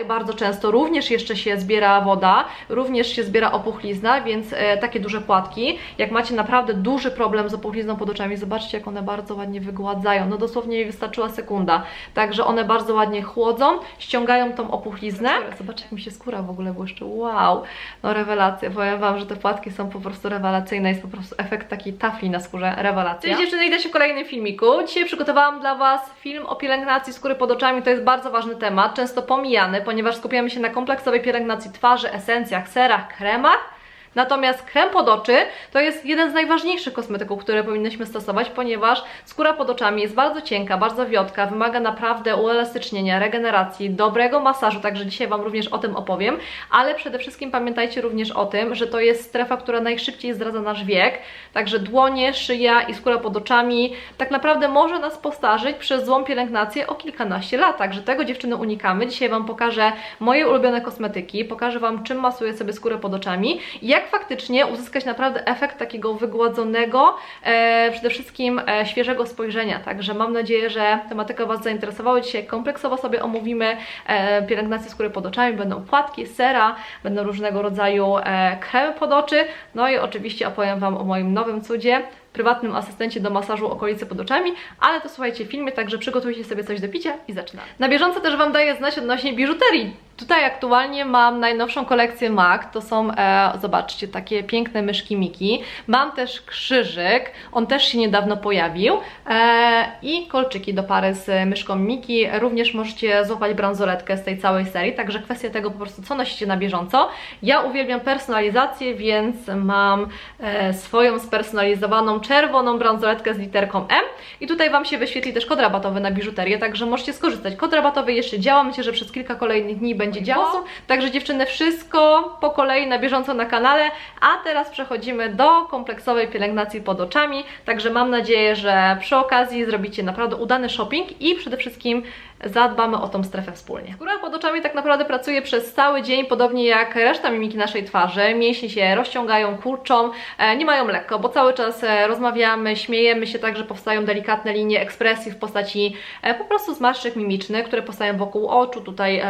Tutaj bardzo często również jeszcze się zbiera woda, również się zbiera opuchlizna, więc e, takie duże płatki. Jak macie naprawdę duży problem z opuchlizną pod oczami, zobaczcie jak one bardzo ładnie wygładzają. No dosłownie wystarczyła sekunda. Także one bardzo ładnie chłodzą, ściągają tą opuchliznę. Zobaczcie jak mi się skóra w ogóle błyszczy. Wow! No rewelacja. Powiem Wam, że te płatki są po prostu rewelacyjne. Jest po prostu efekt takiej tafli na skórze. Rewelacja. Cześć dziewczyny, idę się w kolejnym filmiku. Dzisiaj przygotowałam dla Was film o pielęgnacji skóry pod oczami. To jest bardzo ważny temat, często pomijany, ponieważ skupiamy się na kompleksowej pielęgnacji twarzy, esencjach, serach, kremach. Natomiast krem pod oczy to jest jeden z najważniejszych kosmetyków, które powinnyśmy stosować, ponieważ skóra pod oczami jest bardzo cienka, bardzo wiotka, wymaga naprawdę uelastycznienia, regeneracji, dobrego masażu, także dzisiaj Wam również o tym opowiem, ale przede wszystkim pamiętajcie również o tym, że to jest strefa, która najszybciej zdradza nasz wiek, także dłonie, szyja i skóra pod oczami tak naprawdę może nas postarzyć przez złą pielęgnację o kilkanaście lat, także tego dziewczyny unikamy. Dzisiaj Wam pokażę moje ulubione kosmetyki, pokażę Wam czym masuję sobie skórę pod oczami, jak faktycznie uzyskać naprawdę efekt takiego wygładzonego, e, przede wszystkim e, świeżego spojrzenia. Także mam nadzieję, że tematyka Was zainteresowała. Dzisiaj kompleksowo sobie omówimy e, pielęgnację skóry pod oczami. Będą płatki, sera, będą różnego rodzaju e, kremy pod oczy. No i oczywiście opowiem Wam o moim nowym cudzie prywatnym asystencie do masażu okolicy pod oczami, ale to słuchajcie filmie, także przygotujcie sobie coś do picia i zaczynamy. Na bieżąco też Wam daję znać odnośnie biżuterii. Tutaj aktualnie mam najnowszą kolekcję MAC, to są, e, zobaczcie, takie piękne myszki Miki. Mam też krzyżyk, on też się niedawno pojawił e, i kolczyki do pary z myszką Miki. Również możecie złapać bransoletkę z tej całej serii, także kwestia tego po prostu, co nosicie na bieżąco. Ja uwielbiam personalizację, więc mam e, swoją spersonalizowaną czerwoną bransoletkę z literką M. I tutaj Wam się wyświetli też kod rabatowy na biżuterię, także możecie skorzystać. Kod rabatowy jeszcze działa, myślę, że przez kilka kolejnych dni będzie działał, także dziewczyny wszystko po kolei na bieżąco na kanale, a teraz przechodzimy do kompleksowej pielęgnacji pod oczami, także mam nadzieję, że przy okazji zrobicie naprawdę udany shopping i przede wszystkim zadbamy o tą strefę wspólnie. Skóra pod oczami tak naprawdę pracuje przez cały dzień, podobnie jak reszta mimiki naszej twarzy. Mięśnie się rozciągają, kurczą, e, nie mają lekko, bo cały czas e, rozmawiamy, śmiejemy się, także powstają delikatne linie ekspresji w postaci e, po prostu zmarszczek mimicznych, które powstają wokół oczu, tutaj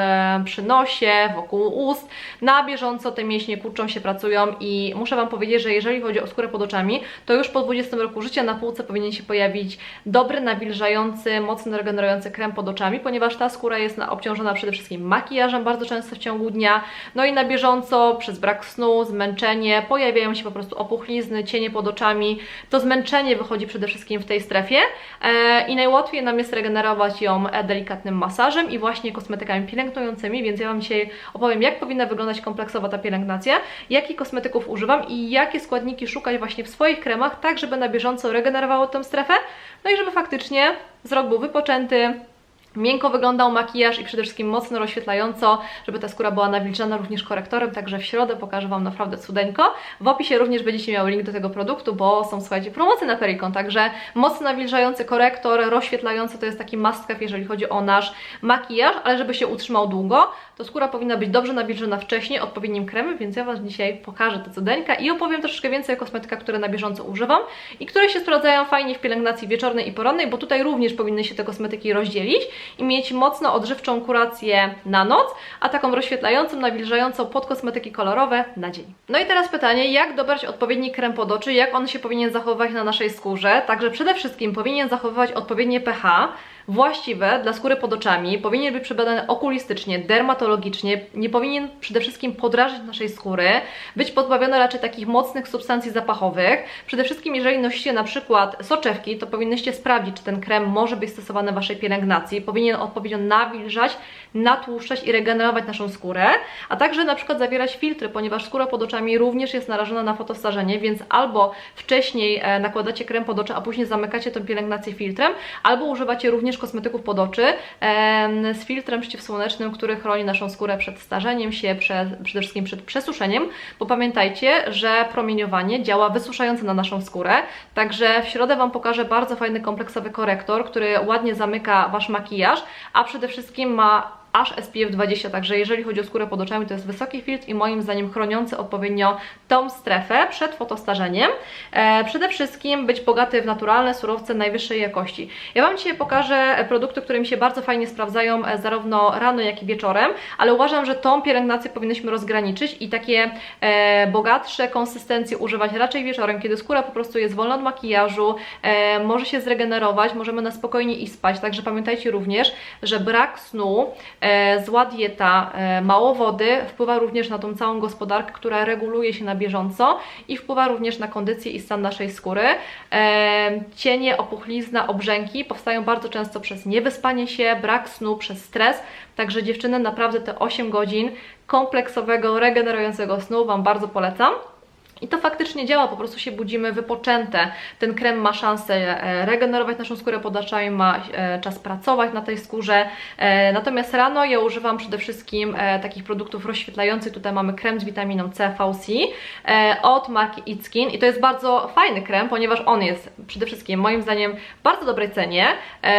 przy nosie, wokół ust. Na bieżąco te mięśnie kurczą się, pracują i muszę Wam powiedzieć, że jeżeli chodzi o skórę pod oczami, to już po 20 roku życia na półce powinien się pojawić dobry, nawilżający, mocno regenerujący krem pod oczami, ponieważ ta skóra jest obciążona przede wszystkim makijażem bardzo często w ciągu dnia, no i na bieżąco przez brak snu, zmęczenie, pojawiają się po prostu opuchlizny, cienie pod oczami, to zmęczenie wychodzi przede wszystkim w tej strefie e, i najłatwiej nam jest regenerować ją e, delikatnym masażem i właśnie kosmetykami pielęgnującymi, więc ja Wam dzisiaj opowiem, jak powinna wyglądać kompleksowa ta pielęgnacja, jakich kosmetyków używam i jakie składniki szukać właśnie w swoich kremach, tak żeby na bieżąco regenerowało tę strefę, no i żeby faktycznie wzrok był wypoczęty, Miękko wyglądał makijaż i przede wszystkim mocno rozświetlająco, żeby ta skóra była nawilżana również korektorem, także w środę pokażę Wam naprawdę cudeńko. W opisie również będziecie miały link do tego produktu, bo są, słuchajcie, promocje na Pericon, także mocno nawilżający korektor, rozświetlający to jest taki must have, jeżeli chodzi o nasz makijaż, ale żeby się utrzymał długo, to skóra powinna być dobrze nawilżona wcześniej odpowiednim kremem, więc ja Wam dzisiaj pokażę to cudeńka i opowiem troszeczkę więcej o kosmetykach, które na bieżąco używam i które się sprawdzają fajnie w pielęgnacji wieczornej i porannej, bo tutaj również powinny się te kosmetyki rozdzielić i mieć mocno odżywczą kurację na noc, a taką rozświetlającą, nawilżającą pod kosmetyki kolorowe na dzień. No i teraz pytanie, jak dobrać odpowiedni krem pod oczy, jak on się powinien zachowywać na naszej skórze? Także przede wszystkim powinien zachowywać odpowiednie pH, właściwe dla skóry pod oczami, powinien być przebadany okulistycznie, dermatologicznie, nie powinien przede wszystkim podrażnić naszej skóry, być pozbawiony raczej takich mocnych substancji zapachowych. Przede wszystkim jeżeli nosicie na przykład soczewki, to powinnyście sprawdzić, czy ten krem może być stosowany w Waszej pielęgnacji, powinien odpowiednio nawilżać, natłuszczać i regenerować naszą skórę, a także na przykład zawierać filtry, ponieważ skóra pod oczami również jest narażona na fotostarzenie, więc albo wcześniej e, nakładacie krem pod oczy, a później zamykacie tę pielęgnację filtrem, albo używacie również kosmetyków pod oczy z filtrem przeciwsłonecznym, który chroni naszą skórę przed starzeniem się, przede wszystkim przed przesuszeniem, bo pamiętajcie, że promieniowanie działa wysuszająco na naszą skórę, także w środę Wam pokażę bardzo fajny kompleksowy korektor, który ładnie zamyka Wasz makijaż, a przede wszystkim ma aż SPF 20, także jeżeli chodzi o skórę pod oczami, to jest wysoki filtr i moim zdaniem chroniący odpowiednio tą strefę przed fotostarzeniem. E, przede wszystkim być bogaty w naturalne surowce najwyższej jakości. Ja Wam dzisiaj pokażę produkty, które mi się bardzo fajnie sprawdzają e, zarówno rano, jak i wieczorem, ale uważam, że tą pielęgnację powinniśmy rozgraniczyć i takie e, bogatsze konsystencje używać raczej wieczorem, kiedy skóra po prostu jest wolna od makijażu, e, może się zregenerować, możemy na spokojnie i spać, także pamiętajcie również, że brak snu, zła dieta, e, mało wody wpływa również na tą całą gospodarkę, która reguluje się na bieżąco i wpływa również na kondycję i stan naszej skóry. E, cienie, opuchlizna, obrzęki powstają bardzo często przez niewyspanie się, brak snu, przez stres, także dziewczyny naprawdę te 8 godzin kompleksowego, regenerującego snu Wam bardzo polecam. I to faktycznie działa, po prostu się budzimy wypoczęte. Ten krem ma szansę e, regenerować naszą skórę pod oczami, ma e, czas pracować na tej skórze. E, natomiast rano ja używam przede wszystkim takich produktów rozświetlających. Tutaj mamy krem z witaminą C, VC od marki It Skin i to jest bardzo fajny krem, ponieważ on jest przede wszystkim moim zdaniem w bardzo dobrej cenie.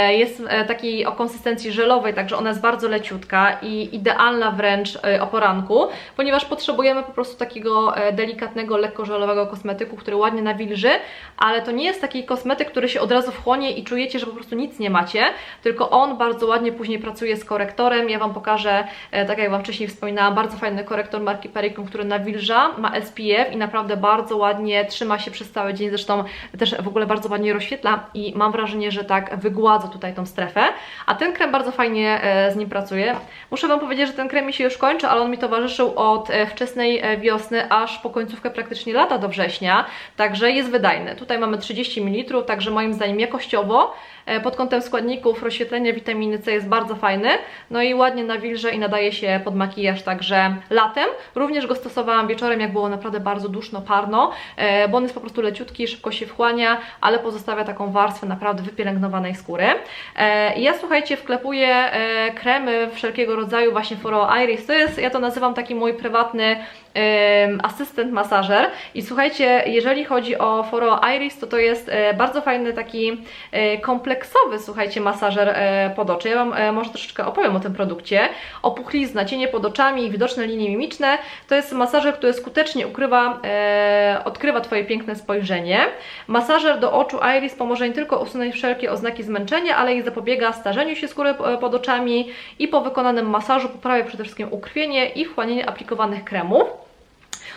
Jest taki o konsystencji żelowej, także ona jest bardzo leciutka i idealna wręcz o poranku, ponieważ potrzebujemy po prostu takiego delikatnego, lekko żelowego kosmetyku, który ładnie nawilży, ale to nie jest taki kosmetyk, który się od razu wchłonie i czujecie, że po prostu nic nie macie, tylko on bardzo ładnie później pracuje z korektorem. Ja Wam pokażę, e, tak jak Wam wcześniej wspominałam, bardzo fajny korektor marki Pericon, który nawilża, ma SPF i naprawdę bardzo ładnie trzyma się przez cały dzień, zresztą też w ogóle bardzo ładnie rozświetla i mam wrażenie, że tak wygładza tutaj tą strefę, a ten krem bardzo fajnie e, z nim pracuje. Muszę Wam powiedzieć, że ten krem mi się już kończy, ale on mi towarzyszył od e, wczesnej wiosny aż po końcówkę praktycznie praktycznie lata do września, także jest wydajny. Tutaj mamy 30 ml, także moim zdaniem jakościowo E, pod kątem składników rozświetlenia witaminy C jest bardzo fajny, no i ładnie nawilże i nadaje się pod makijaż także latem. Również go stosowałam wieczorem, jak było naprawdę bardzo duszno, parno, e, bo on jest po prostu leciutki, szybko się wchłania, ale pozostawia taką warstwę naprawdę wypielęgnowanej skóry. E, ja słuchajcie, wklepuję kremy wszelkiego rodzaju właśnie Foro Iris, to jest, ja to nazywam taki mój prywatny asystent masażer i słuchajcie, jeżeli chodzi o Foro Iris, to to jest bardzo fajny taki kompleks kompleksowy, słuchajcie, masażer e, pod oczy. Ja Wam e, może troszeczkę opowiem o tym produkcie. Opuchlizna, cienie pod oczami i widoczne linie mimiczne to jest masażer, który skutecznie ukrywa, e, odkrywa Twoje piękne spojrzenie. Masażer do oczu Iris pomoże nie tylko usunąć wszelkie oznaki zmęczenia, ale i zapobiega starzeniu się skóry pod oczami i po wykonanym masażu poprawia przede wszystkim ukrwienie i wchłanianie aplikowanych kremów.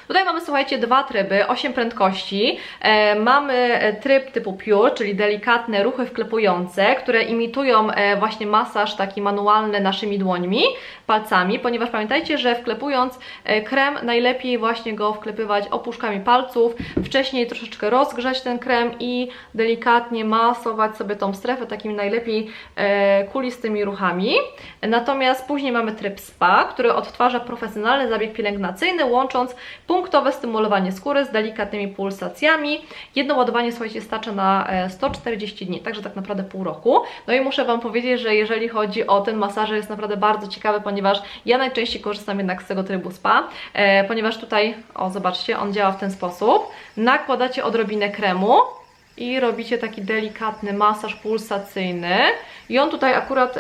Tutaj mamy, słuchajcie, dwa tryby, 8 prędkości. E, mamy tryb typu Pure, czyli delikatne ruchy wklepujące, które imitują e, właśnie masaż taki manualny naszymi dłońmi, palcami, ponieważ pamiętajcie, że wklepując e, krem najlepiej właśnie go wklepywać opuszkami palców, wcześniej troszeczkę rozgrzać ten krem i delikatnie masować sobie tą strefę takimi najlepiej e, kulistymi ruchami. Natomiast później mamy tryb SPA, który odtwarza profesjonalny zabieg pielęgnacyjny, łącząc punktowe stymulowanie skóry z delikatnymi pulsacjami. Jedno ładowanie, słuchajcie, starcza na 140 e, dni, także tak naprawdę pół roku. No i muszę Wam powiedzieć, że jeżeli chodzi o ten masaż, jest naprawdę bardzo ciekawy, ponieważ ja najczęściej korzystam jednak z tego trybu spa, e, ponieważ tutaj, o zobaczcie, on działa w ten sposób. Nakładacie odrobinę kremu, i robicie taki delikatny masaż pulsacyjny i on tutaj akurat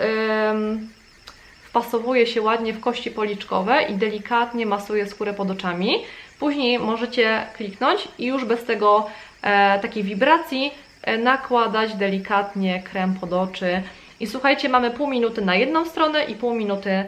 wpasowuje się ładnie w kości policzkowe i delikatnie masuje skórę pod oczami. Później możecie kliknąć i już bez tego e, takiej wibracji e, nakładać delikatnie krem pod oczy. I słuchajcie, mamy pół minuty na jedną stronę i pół minuty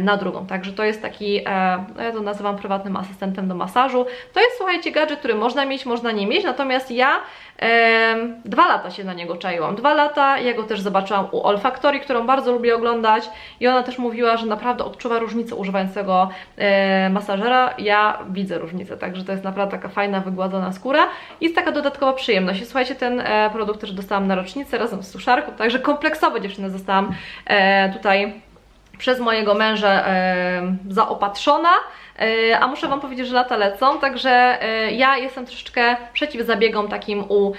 na drugą. Także to jest taki, e, no ja to nazywam prywatnym asystentem do masażu. To jest, słuchajcie, gadżet, który można mieć, można nie mieć, natomiast ja e, dwa lata się na niego czaiłam. Dwa lata, ja go też zobaczyłam u Olfactory, którą bardzo lubię oglądać i ona też mówiła, że naprawdę odczuwa różnicę używającego e, masażera. Ja widzę różnicę, także to jest naprawdę taka fajna, wygładzona skóra i jest taka dodatkowa przyjemność. I słuchajcie, ten e, produkt też dostałam na rocznicę razem z suszarką, także kompleksowo dziewczyny zostałam e, tutaj przez mojego męża e, zaopatrzona, e, a muszę Wam powiedzieć, że lata lecą, także e, ja jestem troszeczkę przeciw zabiegom takim u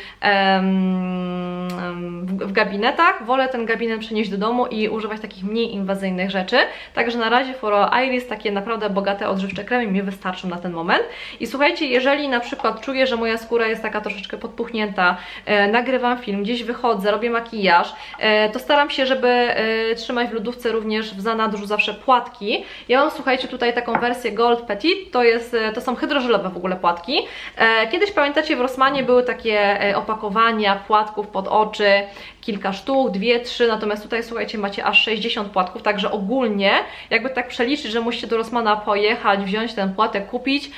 w gabinetach. Wolę ten gabinet przenieść do domu i używać takich mniej inwazyjnych rzeczy. Także na razie Foro Iris takie naprawdę bogate odżywcze kremy mi wystarczą na ten moment. I słuchajcie, jeżeli na przykład czuję, że moja skóra jest taka troszeczkę podpuchnięta, nagrywam film, gdzieś wychodzę, robię makijaż, to staram się, żeby trzymać w lodówce również w za nadrzu zawsze płatki. Ja mam, słuchajcie, tutaj taką wersję Gold Petit, to, jest, e, to są hydrożelowe w ogóle płatki. E, kiedyś pamiętacie w Rossmanie były takie e, opakowania płatków pod oczy, kilka sztuk, dwie, trzy, natomiast tutaj słuchajcie, macie aż 60 płatków, także ogólnie, jakby tak przeliczyć, że musicie do Rossmana pojechać, wziąć ten płatek, kupić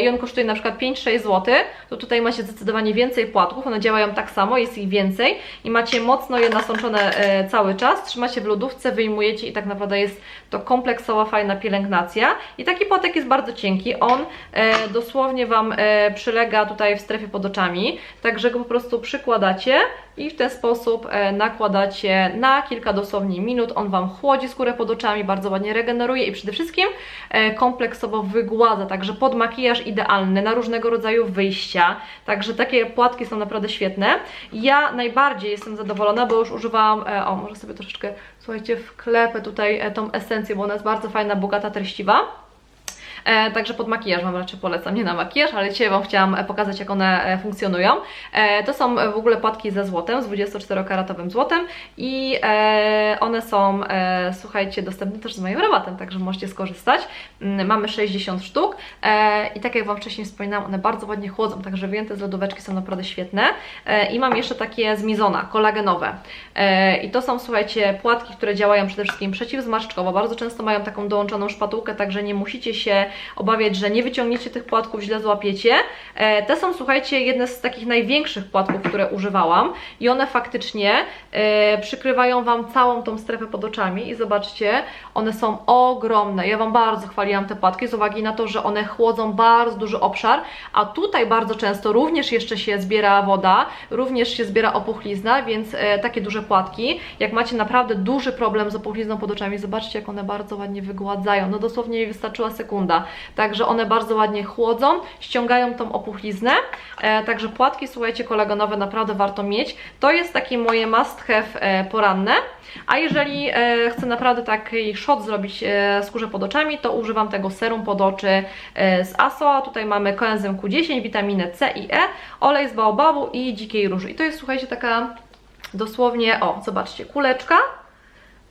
i on kosztuje na przykład 5-6 zł, to tutaj macie zdecydowanie więcej płatków, one działają tak samo, jest ich więcej. I macie mocno je nasączone cały czas, trzymacie w lodówce, wyjmujecie i tak naprawdę jest to kompleksowa, fajna pielęgnacja i taki płatek jest bardzo cienki, on e, dosłownie Wam e, przylega tutaj w strefie pod oczami, także go po prostu przykładacie i w ten sposób e, nakładacie na kilka dosłownie minut. On Wam chłodzi skórę pod oczami, bardzo ładnie regeneruje i przede wszystkim e, kompleksowo wygładza, także pod makijaż idealny, na różnego rodzaju wyjścia. Także takie płatki są naprawdę świetne. Ja najbardziej jestem zadowolona, bo już używałam, e, o może sobie troszeczkę, słuchajcie, wklepę tutaj e, tą esencję, bo ona jest bardzo fajna, bogata, treściwa. E, także pod makijaż Wam raczej polecam, nie na makijaż, ale dzisiaj Wam chciałam e, pokazać jak one e, funkcjonują. E, to są w ogóle płatki ze złotem, z 24-karatowym złotem i e, one są, e, słuchajcie, dostępne też z moim rabatem, także możecie skorzystać. Mm, Mamy 60 sztuk e, i tak jak Wam wcześniej wspominałam, one bardzo ładnie chłodzą, także wyjęte z lodóweczki są naprawdę świetne. E, I mam jeszcze takie z Mizona, kolagenowe. E, I to są, słuchajcie, płatki, które działają przede wszystkim przeciwzmarszczkowo. Bardzo często mają taką dołączoną szpatułkę, także nie musicie się obawiać, że nie wyciągniecie tych płatków, źle złapiecie. E, Te są, słuchajcie, jedne z takich największych płatków, które używałam i one faktycznie e, przykrywają Wam całą tą strefę pod oczami i zobaczcie, one są ogromne. Ja Wam bardzo chwaliłam te płatki z uwagi na to, że one chłodzą bardzo duży obszar, a tutaj bardzo często również jeszcze się zbiera woda, również się zbiera opuchlizna, więc e, takie duże płatki, jak macie naprawdę duży problem z opuchlizną pod oczami, zobaczcie jak one bardzo ładnie wygładzają, no dosłownie mi wystarczyła sekunda, także one bardzo ładnie chłodzą, ściągają tą opuchliznę, e, także płatki, słuchajcie, kolagenowe naprawdę warto mieć, to jest takie moje must have e, poranne, a jeżeli e, chcę naprawdę taki shot zrobić e, skórze pod oczami, to używam tego serum pod oczy e, z ASO. Tutaj mamy koenzym Q10, witaminę C i E, olej z baobabu i dzikiej róży. I to jest, słuchajcie, taka dosłownie, o, zobaczcie, kuleczka.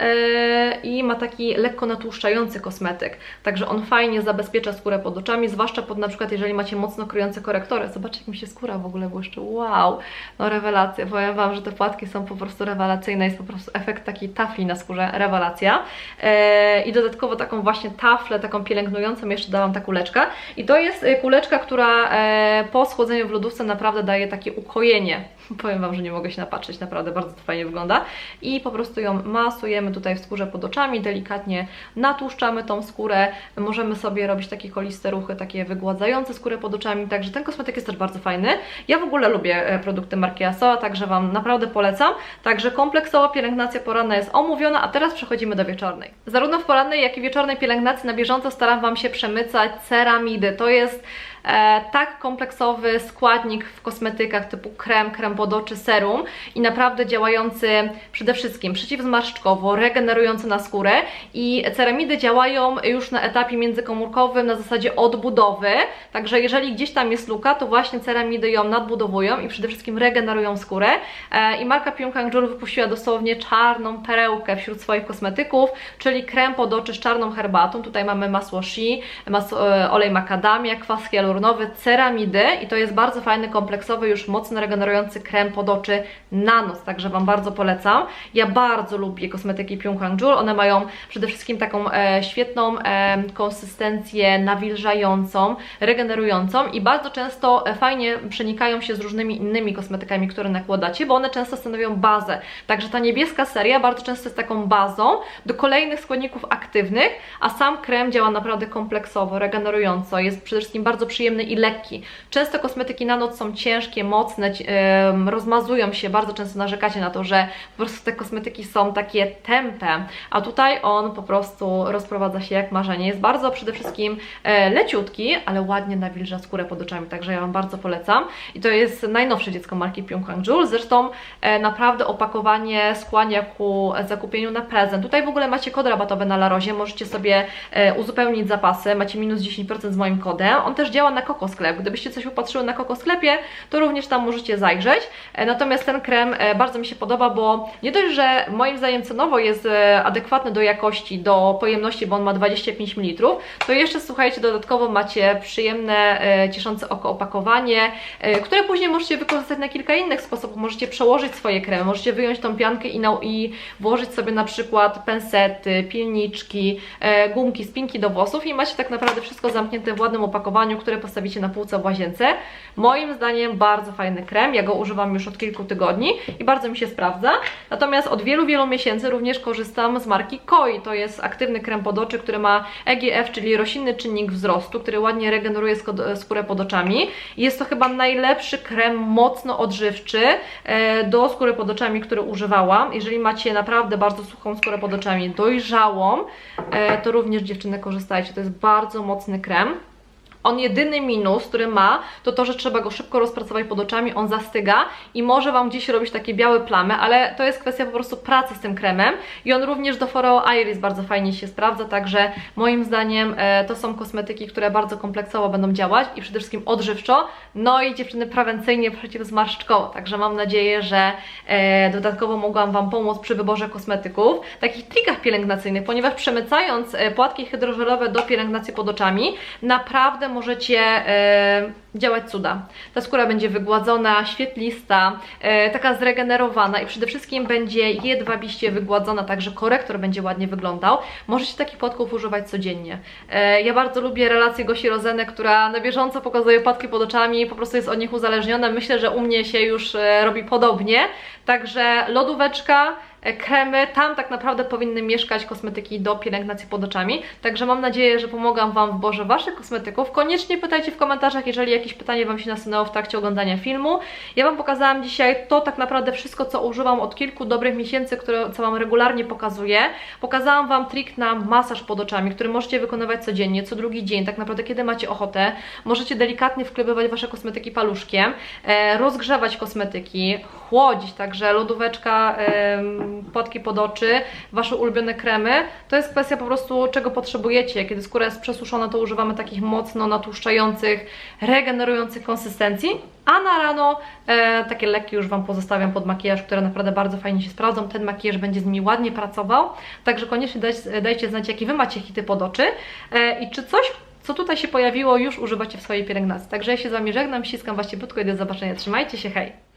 E, I ma taki lekko natłuszczający kosmetyk, także on fajnie zabezpiecza skórę pod oczami, zwłaszcza pod na przykład jeżeli macie mocno kryjące korektory. Zobaczcie jak mi się skóra w ogóle błyszczy, wow, no rewelacja, powiem Wam, że te płatki są po prostu rewelacyjne, jest po prostu efekt takiej tafli na skórze, rewelacja. E, I dodatkowo taką właśnie taflę, taką pielęgnującą jeszcze dałam ta kuleczka i to jest e, kuleczka, która po schłodzeniu w lodówce naprawdę daje takie ukojenie. Powiem Wam, że nie mogę się napatrzeć, naprawdę bardzo to fajnie wygląda i po prostu ją masujemy tutaj w skórze pod oczami, delikatnie natłuszczamy tą skórę, możemy sobie robić takie koliste ruchy, takie wygładzające skórę pod oczami, także ten kosmetyk jest też bardzo fajny. Ja w ogóle lubię e, produkty marki Asoa, także Wam naprawdę polecam. Także kompleksowa pielęgnacja poranna jest omówiona, a teraz przechodzimy do wieczornej. Zarówno w porannej, jak i wieczornej pielęgnacji na bieżąco staram Wam się przemycać ceramidy. To jest tak kompleksowy składnik w kosmetykach typu krem, krem pod oczy, serum i naprawdę działający przede wszystkim przeciwzmarszczkowo, regenerujący na skórę. I ceramidy działają już na etapie międzykomórkowym na zasadzie odbudowy, także jeżeli gdzieś tam jest luka, to właśnie ceramidy ją nadbudowują i przede wszystkim regenerują skórę. E, i marka Pyongyang Jewel wypuściła dosłownie czarną perełkę wśród swoich kosmetyków, czyli krem pod oczy z czarną herbatą, tutaj mamy masło shea, masło, e, olej makadamia, kwas hialuronowy, ceramidy i to jest bardzo fajny, kompleksowy, już mocno regenerujący krem pod oczy na noc, także Wam bardzo polecam. Ja bardzo lubię kosmetyki Pyongyang Jewel, one mają przede wszystkim taką e, świetną e, konsystencję nawilżającą, regenerującą i bardzo często e, fajnie przenikają się z różnymi innymi kosmetykami, które nakładacie, bo one często stanowią bazę. Także ta niebieska seria bardzo często jest taką bazą do kolejnych składników aktywnych, a sam krem działa naprawdę kompleksowo, regenerująco, jest przede wszystkim bardzo przyjemny i lekki. Często kosmetyki na noc są ciężkie, mocne, rozmazują się, bardzo często narzekacie na to, że po prostu te kosmetyki są takie tępe, a tutaj on po prostu rozprowadza się jak marzenie. Jest bardzo przede wszystkim e, leciutki, ale ładnie nawilża skórę pod oczami, także ja Wam bardzo polecam. I to jest najnowsze dziecko marki Pyongyang Jewel, zresztą e, naprawdę opakowanie skłania ku zakupieniu na prezent. Tutaj w ogóle macie kod rabatowy na Larozie, możecie sobie e, uzupełnić zapasy, macie minus 10% z moim kodem. On też działa na Koko Sklep. Gdybyście coś upatrzyły na Koko Sklepie, to również tam możecie zajrzeć. E, Natomiast ten krem e, bardzo mi się podoba, bo nie dość, że moim zdaniem cenowo jest e, adekwatny do jakości, do pojemności, bo on ma 25 ml, to jeszcze słuchajcie, dodatkowo macie przyjemne, cieszące oko opakowanie, które później możecie wykorzystać na kilka innych sposobów. Możecie przełożyć swoje kremy, możecie wyjąć tą piankę i, na, i włożyć sobie na przykład pensety, pilniczki, gumki, spinki do włosów i macie tak naprawdę wszystko zamknięte w ładnym opakowaniu, które postawicie na półce w łazience. Moim zdaniem bardzo fajny krem, ja go używam już od kilku tygodni i bardzo mi się sprawdza. Natomiast od wielu, wielu miesięcy również korzystam z marki Koi. To jest aktywny krem pod oczy, który ma EGF, czyli roślinny czynnik wzrostu, który ładnie regeneruje skórę pod oczami. Jest to chyba najlepszy krem mocno odżywczy e, do skóry pod oczami, który używałam. Jeżeli macie naprawdę bardzo suchą skórę pod oczami, dojrzałą, e, to również dziewczyny korzystajcie. To jest bardzo mocny krem. On jedyny minus, który ma, to to, że trzeba go szybko rozpracować pod oczami, on zastyga i może Wam gdzieś robić takie białe plamy, ale to jest kwestia po prostu pracy z tym kremem i on również do Foro Iris bardzo fajnie się sprawdza, także moim zdaniem e, to są kosmetyki, które bardzo kompleksowo będą działać i przede wszystkim odżywczo, no i dziewczyny prewencyjnie przeciwzmarszczkowo, także mam nadzieję, że e, dodatkowo mogłam Wam pomóc przy wyborze kosmetyków, takich trikach pielęgnacyjnych, ponieważ przemycając e, płatki hydrożelowe do pielęgnacji pod oczami, naprawdę możecie e, działać cuda. Ta skóra będzie wygładzona, świetlista, e, taka zregenerowana i przede wszystkim będzie jedwabiście wygładzona, tak że korektor będzie ładnie wyglądał. Możecie takich płatków używać codziennie. E, ja bardzo lubię relację Gosi Rozeny, która na bieżąco pokazuje płatki pod oczami, po prostu jest od nich uzależniona. Myślę, że u mnie się już robi podobnie. Także lodóweczka, kremy, tam tak naprawdę powinny mieszkać kosmetyki do pielęgnacji pod oczami. Także mam nadzieję, że pomogłam Wam w wyborze Waszych kosmetyków. Koniecznie pytajcie w komentarzach, jeżeli jakieś pytanie Wam się nasunęło w trakcie oglądania filmu. Ja Wam pokazałam dzisiaj to tak naprawdę wszystko, co używam od kilku dobrych miesięcy, które, co Wam regularnie pokazuję. Pokazałam Wam trik na masaż pod oczami, który możecie wykonywać codziennie, co drugi dzień, tak naprawdę kiedy macie ochotę. Możecie delikatnie wklepywać Wasze kosmetyki paluszkiem, e, rozgrzewać kosmetyki, chłodzić, także lodóweczka, płatki pod oczy, Wasze ulubione kremy. To jest kwestia po prostu czego potrzebujecie. Kiedy skóra jest przesuszona, to używamy takich mocno natłuszczających, regenerujących konsystencji, a na rano e, takie leki już Wam pozostawiam pod makijaż, które naprawdę bardzo fajnie się sprawdzą. Ten makijaż będzie z nimi ładnie pracował, także koniecznie daj, dajcie znać, jakie Wy macie hity pod oczy e, i czy coś co tutaj się pojawiło, już używacie w swojej pielęgnacji. Także ja się z Wami żegnam, ściskam Was ciepłutko i do zobaczenia. Trzymajcie się, hej!